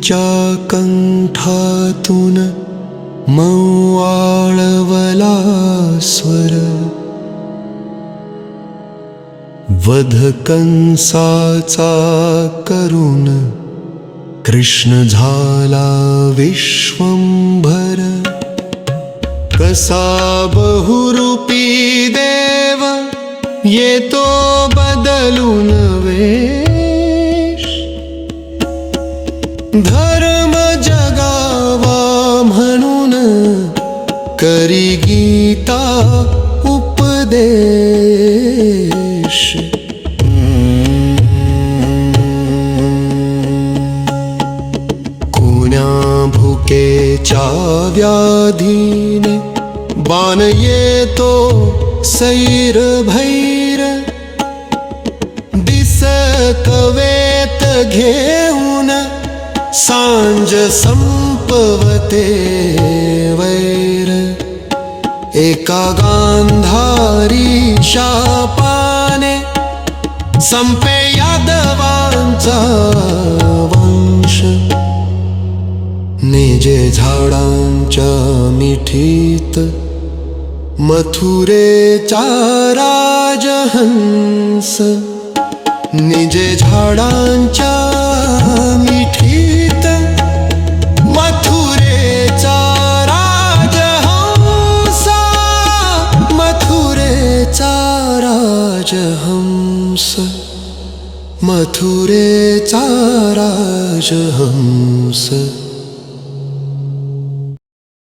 देवीच्या कंठातून मौआळवला स्वर वधकंसाचा करुण कृष्ण झाला विश्वंभर। कसा बहुरूपी देव येतो बदलून वेश धर्म जगावा म्हणून करी गीता उपदेश. कोण्या भुकेच्या व्याधीने बाण येतो सैर भैर. दिसत वेत घेऊन सांज संपवते वैर। एका गांधारी शापाने संपे यादवांचा वंश। निजे झाडांच्या मिठीत मथुरेचा राजहंस। निजे झाडांच्या राजहंस मथुरेचा राजहंस